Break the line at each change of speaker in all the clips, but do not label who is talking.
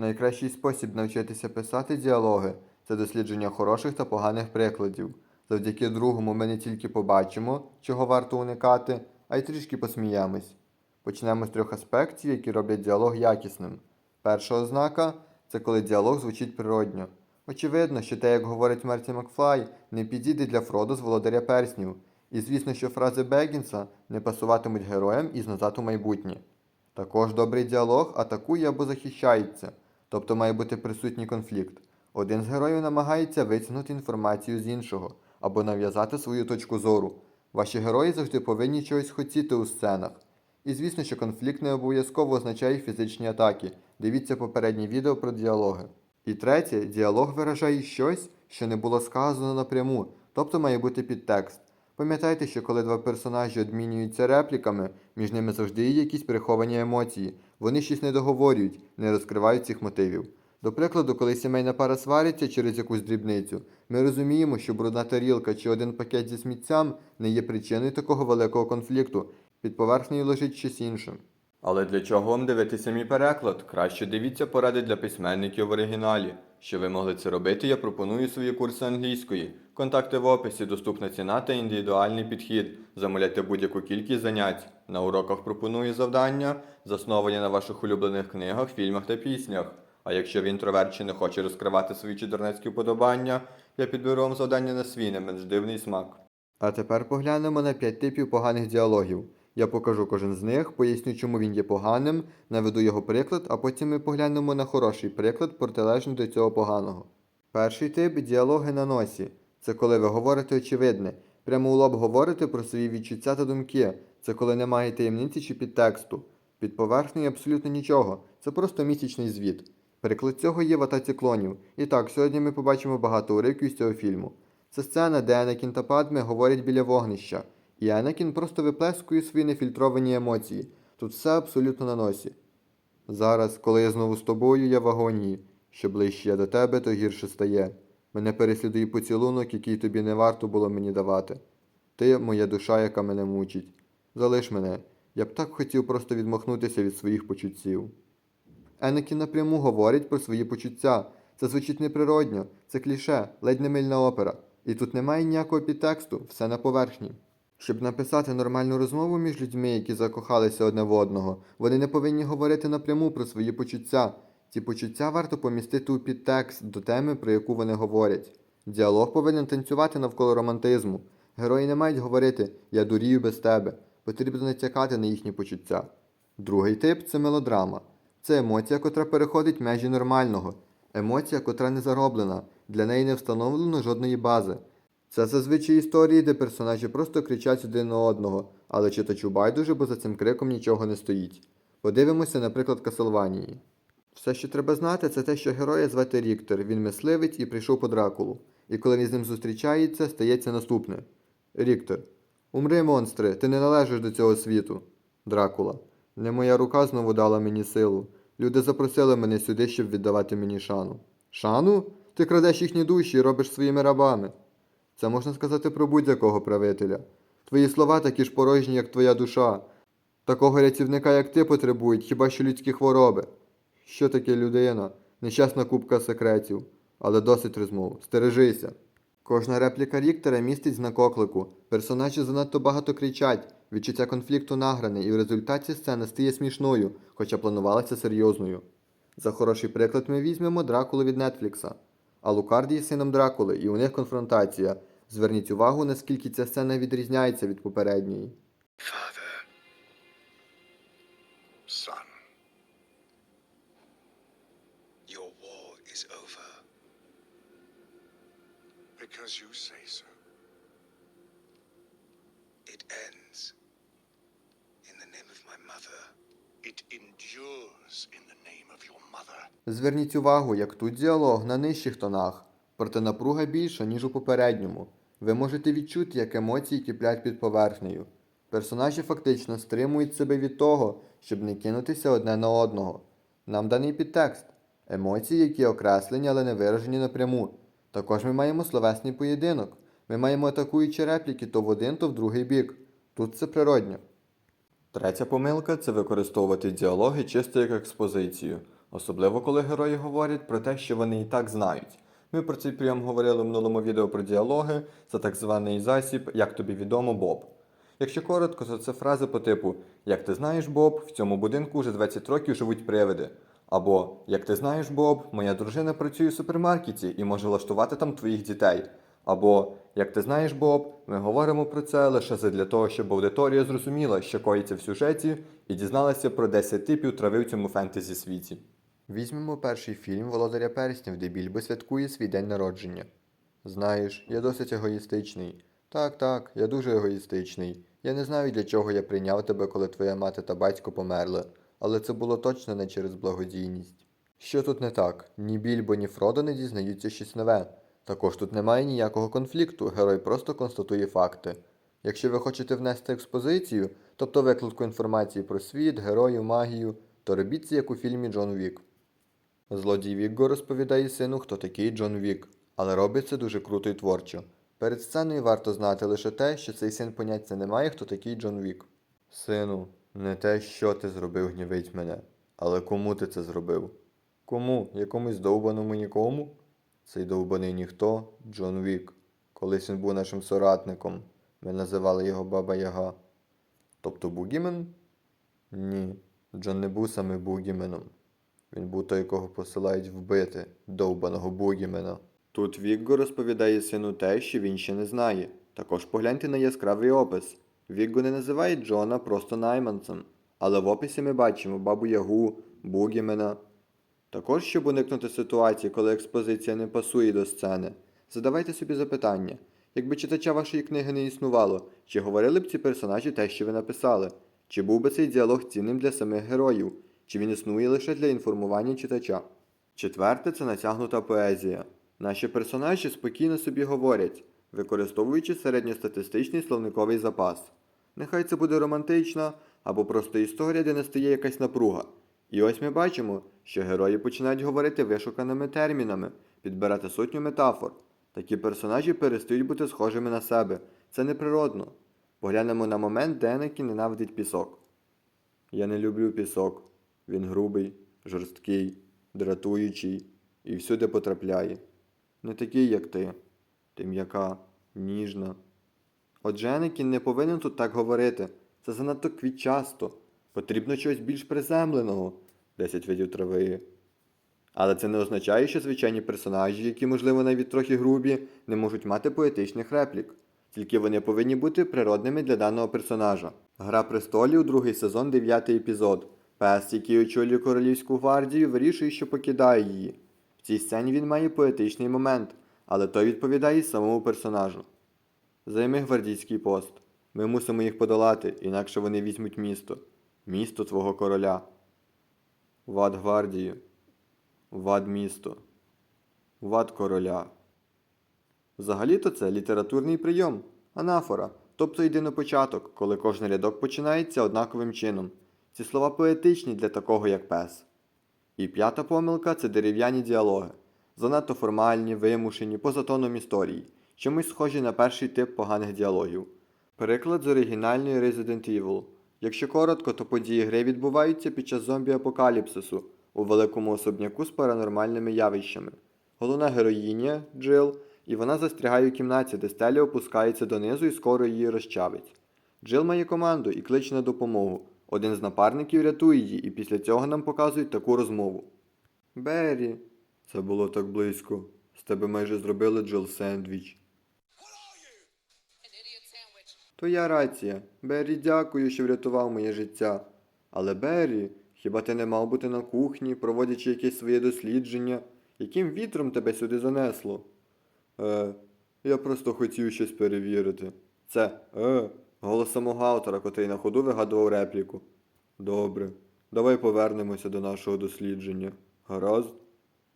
Найкращий спосіб навчитися писати діалоги це дослідження хороших та поганих прикладів. Завдяки другому ми не тільки побачимо, чого варто уникати, а й трішки посміємось. Почнемо з трьох аспектів, які роблять діалог якісним. Перша ознака це коли діалог звучить природньо. Очевидно, що те, як говорить Мерті Макфлай, не підійде для Фродо з володаря перснів. І звісно, що фрази Бегінса не пасуватимуть героям із назад у майбутнє. Також добрий діалог атакує або захищається, тобто має бути присутній конфлікт. Один з героїв намагається витягнути інформацію з іншого або нав'язати свою точку зору. Ваші герої завжди повинні чогось хотіти у сценах. І звісно, що конфлікт не обов'язково означає фізичні атаки. Дивіться попереднє відео про діалоги. І третє, діалог виражає щось, що не було сказано напряму, тобто має бути підтекст. Пам'ятайте, що коли два персонажі обмінюються репліками, між ними завжди є якісь приховані емоції. Вони щось не договорюють, не розкривають цих мотивів. До прикладу, коли сімейна пара свариться через якусь дрібницю, ми розуміємо, що брудна тарілка чи один пакет зі сміттям не є причиною такого великого конфлікту. Під поверхнею лежить щось інше. Але для чого вам дивитися мій переклад? Краще дивіться поради для письменників в оригіналі. Щоб ви могли це робити, я пропоную свої курси англійської. Контакти в описі, доступна ціна та індивідуальний підхід. Замовляйте будь-яку кількість занять. На уроках пропоную завдання, засновані на ваших улюблених книгах, фільмах та піснях. А якщо ви інтроверт чи не хоче розкривати свої чудернацькі вподобання, я підберу вам завдання на свій не менш дивний смак. А тепер поглянемо на 5 типів поганих діалогів. Я покажу кожен з них, поясню, чому він є поганим, наведу його приклад, а потім ми поглянемо на хороший приклад, протилежний до цього поганого. Перший тип діалоги на носі. Це коли ви говорите очевидне, прямо у лоб говорите про свої відчуття та думки. Це коли немає таємниці чи підтексту. Під поверхнею абсолютно нічого. Це просто місячний звіт. Приклад цього є в атаці клонів. І так, сьогодні ми побачимо багато уривків з цього фільму. Це сцена, де Енакін та Падме говорять біля вогнища. І Енакін просто виплескує свої нефільтровані емоції. Тут все абсолютно на носі. Зараз, коли я знову з тобою, я в агонії. Що ближче я до тебе, то гірше стає. Мене переслідує поцілунок, який тобі не варто було мені давати. Ти моя душа, яка мене мучить. Залиш мене. Я б так хотів просто відмахнутися від своїх почуттів. Енакін напряму говорить про свої почуття. Це звучить неприродньо, це кліше, ледь не мильна опера. І тут немає ніякого підтексту, все на поверхні. Щоб написати нормальну розмову між людьми, які закохалися одне в одного, вони не повинні говорити напряму про свої почуття. Ці почуття варто помістити у підтекст до теми, про яку вони говорять. Діалог повинен танцювати навколо романтизму. Герої не мають говорити Я дурію без тебе. Потрібно натякати на їхні почуття. Другий тип це мелодрама. Це емоція, котра переходить межі нормального. Емоція, котра не зароблена, для неї не встановлено жодної бази. Це зазвичай історії, де персонажі просто кричать один на одного, але читачу байдуже, бо за цим криком нічого не стоїть. Подивимося, наприклад, Кастлванії. Все, що треба знати, це те, що героя звати Ріктор, він мисливець і прийшов по Дракулу. І коли він з ним зустрічається, стається наступне. Ріктор. Умри, монстри, ти не належиш до цього світу. Дракула. Не моя рука знову дала мені силу. Люди запросили мене сюди, щоб віддавати мені шану. Шану? Ти крадеш їхні душі і робиш своїми рабами. Це можна сказати про будь-якого правителя. Твої слова такі ж порожні, як твоя душа. Такого рятівника, як ти, потребують хіба що людські хвороби. Що таке людина? Нещасна купка секретів. Але досить розмов. Стережися. Кожна репліка Ріктора містить знак оклику. Персонажі занадто багато кричать, відчуття конфлікту награне, і в результаті сцена стає смішною, хоча планувалася серйозною. За хороший приклад ми візьмемо Дракулу від Нетфлікса. А Лукарді є сином Дракули, і у них конфронтація. Зверніть увагу, наскільки ця сцена відрізняється від попередньої.
Father. Son. Your war is over. Because you say so. It ends. In the name of my mother. It endures in the name of your mother.
Зверніть увагу, як тут діалог на нижчих тонах, проте напруга більша, ніж у попередньому. Ви можете відчути, як емоції киплять під поверхнею. Персонажі фактично стримують себе від того, щоб не кинутися одне на одного. Нам даний підтекст. Емоції, які окреслені, але не виражені напряму. Також ми маємо словесний поєдинок. Ми маємо атакуючі репліки то в один, то в другий бік. Тут це природньо. Третя помилка це використовувати діалоги чисто як експозицію. особливо коли герої говорять про те, що вони і так знають. Ми про цей прийом говорили в минулому відео про діалоги, це так званий засіб, як тобі відомо, Боб. Якщо коротко, то це фрази по типу Як ти знаєш, Боб, в цьому будинку вже 20 років живуть привиди. Або Як ти знаєш, Боб, моя дружина працює в супермаркеті і може влаштувати там твоїх дітей. Або Як ти знаєш, Боб, ми говоримо про це лише задля того, щоб аудиторія зрозуміла, що коїться в сюжеті, і дізналася про 10 типів трави в цьому фентезі світі. Візьмемо перший фільм Володаря Перснів, де Більбо святкує свій день народження. Знаєш, я досить егоїстичний. Так, так, я дуже егоїстичний. Я не знаю, для чого я прийняв тебе, коли твоя мати та батько померли, але це було точно не через благодійність. Що тут не так? Ні Більбо, ні Фродо не дізнаються щось нове. Також тут немає ніякого конфлікту, герой просто констатує факти. Якщо ви хочете внести експозицію, тобто викладку інформації про світ, героїв, магію, то робіть це як у фільмі Джон Вік. Злодій Вігго розповідає сину, хто такий Джон Вік, але робить це дуже круто і творчо. Перед сценою варто знати лише те, що цей син поняття не має, хто такий Джон Вік. Сину, не те, що ти зробив, гнівить мене, але кому ти це зробив? Кому? Якомусь довбаному нікому? Цей довбаний ніхто Джон Вік. Колись він був нашим соратником. Ми називали його Баба Яга. Тобто Бугімен? Ні, Джон не був саме Бугіменом. Він був той, кого посилають вбити, довбаного Бугімена. Тут Вігго розповідає сину те, що він ще не знає. Також погляньте на яскравий опис. Вігго не називає Джона просто найманцем, але в описі ми бачимо бабу Ягу, Бугімена. Також, щоб уникнути ситуації, коли експозиція не пасує до сцени, задавайте собі запитання. Якби читача вашої книги не існувало, чи говорили б ці персонажі те, що ви написали? Чи був би цей діалог цінним для самих героїв? Чи він існує лише для інформування читача? Четверте це натягнута поезія. Наші персонажі спокійно собі говорять, використовуючи середньостатистичний словниковий запас. Нехай це буде романтична або просто історія, де настає якась напруга. І ось ми бачимо, що герої починають говорити вишуканими термінами, підбирати сотню метафор. Такі персонажі перестають бути схожими на себе. Це неприродно. Поглянемо на момент, де Енакін ненавидить пісок. Я не люблю пісок. Він грубий, жорсткий, дратуючий і всюди потрапляє. Не такий, як ти. Ти м'яка, ніжна. Отже, Енакін не повинен тут так говорити. Це занадто квітчасто. Потрібно чогось більш приземленого. Десять видів трави. Але це не означає, що звичайні персонажі, які, можливо, навіть трохи грубі, не можуть мати поетичних реплік. Тільки вони повинні бути природними для даного персонажа. Гра престолів, другий сезон, дев'ятий епізод. Пес, який очолює королівську гвардію, вирішує, що покидає її. В цій сцені він має поетичний момент, але той відповідає самому персонажу. Займи гвардійський пост. Ми мусимо їх подолати, інакше вони візьмуть місто. Місто твого короля. Вад гвардію. Вад місто. Вад короля. Взагалі-то це літературний прийом, анафора, тобто єдинопочаток, коли кожен рядок починається однаковим чином. Ці слова поетичні для такого, як пес. І п'ята помилка це дерев'яні діалоги, занадто формальні, вимушені, поза тоном історії, чимось схожі на перший тип поганих діалогів. Приклад з оригінальної Resident Evil. Якщо коротко, то події гри відбуваються під час зомбі-апокаліпсису у великому особняку з паранормальними явищами. Головна героїня Джил, і вона застрягає у кімнаті, де стеля опускається донизу і скоро її розчавить. Джил має команду і кличе на допомогу. Один з напарників рятує її, і після цього нам показують таку розмову. Беррі, це було так близько. З тебе майже зробили Джил сендвіч. Твоя рація. Беррі, дякую, що врятував моє життя. Але Беррі, хіба ти не мав бути на кухні, проводячи якесь своє дослідження? Яким вітром тебе сюди занесло? Е, я просто хотів щось перевірити. Це е, голос самого автора, котрий на ходу вигадував репліку. Добре, давай повернемося до нашого дослідження. Гаразд?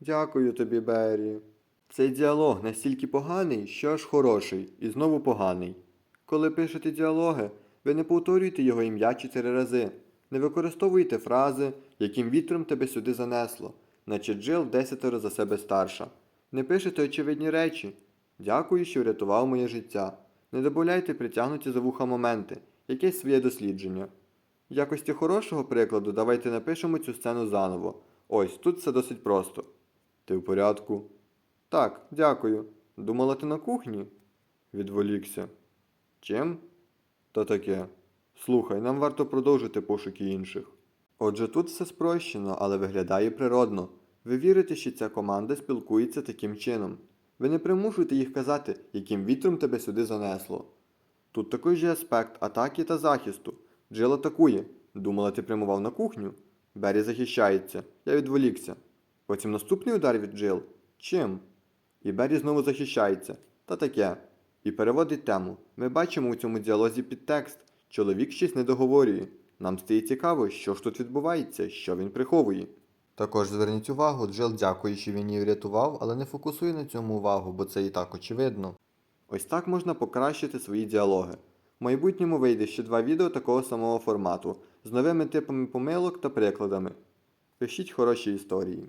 Дякую тобі, Беррі. Цей діалог настільки поганий, що аж хороший, і знову поганий. Коли пишете діалоги, ви не повторюєте його ім'я чотири рази, не використовуєте фрази, яким вітром тебе сюди занесло, наче Джил десятеро за себе старша. Не пишете очевидні речі. Дякую, що врятував моє життя. Не добавляйте притягнуті за вуха моменти, якесь своє дослідження. В якості хорошого прикладу давайте напишемо цю сцену заново. Ось тут все досить просто. Ти в порядку? Так, дякую. Думала ти на кухні? Відволікся. Чим? Та таке. Слухай, нам варто продовжити пошуки інших. Отже, тут все спрощено, але виглядає природно. Ви вірите, що ця команда спілкується таким чином. Ви не примушуєте їх казати, яким вітром тебе сюди занесло. Тут також є аспект атаки та захисту. Джил атакує. Думала, ти прямував на кухню? Бері захищається. Я відволікся. Потім наступний удар від Джил. Чим? І Бері знову захищається. Та таке. І переводить тему. Ми бачимо у цьому діалозі підтекст. Чоловік щось не договорює. Нам стає цікаво, що ж тут відбувається, що він приховує. Також зверніть увагу, Джел дякує, що він її врятував, але не фокусує на цьому увагу, бо це і так очевидно. Ось так можна покращити свої діалоги. В майбутньому вийде ще два відео такого самого формату з новими типами помилок та прикладами. Пишіть хороші історії.